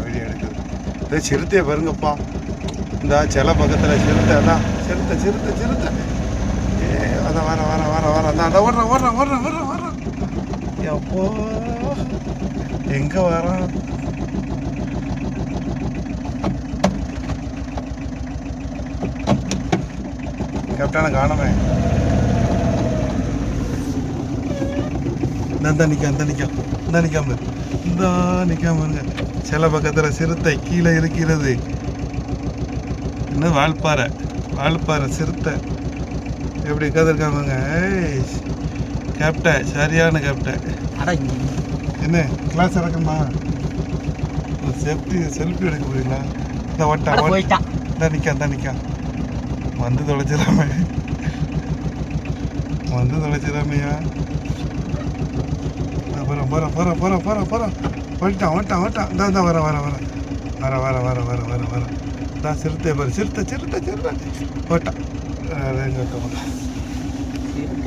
Video எடுக்கிறது இதே சிறுத்தையை பாருங்கப்பா. இந்த சில பக்கத்தில் சிறுத்தை அதான். சிறுத்தை சிறுத்தை சிறுத்தை. ஏ அதான் வர வர வர வர அதான் அதான் ஓடுறேன் ஓடுறேன் ஓடுறேன் ஓடுறேன் ஓடுறேன் எப்போ? எங்கே வரான் கேப்டனை காணமே இந்த நிற்க அந்த நிற்க இந்த நிற்காம இந்த நிற்காம இருங்க சில பக்கத்தில் சிறுத்தை கீழே இருக்கிறது இன்னும் வால்பாறை? வால்பாறை சிறுத்தை. எப்படி உட்காந்துருக்காமங்க ஏய் கேப்டன் சரியான கேப்டன் அட என்ன கிளாஸ் இறக்கணுமா? சேஃப்டி செல்ஃபி எடுக்க போறீங்களா? இந்த போயிட்டான் இந்த நிற்கா இந்த நிற்கா வந்து தொலைச்சிடாம வந்து தொலைச்சிடாமையா? போகிறான் போகிறான் போகிறான் போகிறான் போகிறான் போகிறேன் வந்துட்டான் வந்துட்டான் ஓட்டான் இந்த இந்த வர வர வர. வர வர வர வர வர வர. தான் சிறுத்தை பாரு சிறுத்தை சிறுத்தை சிறுத்தை. ஓட்டான் எங்கே எங்க ஓட்டம் சிறுத்தை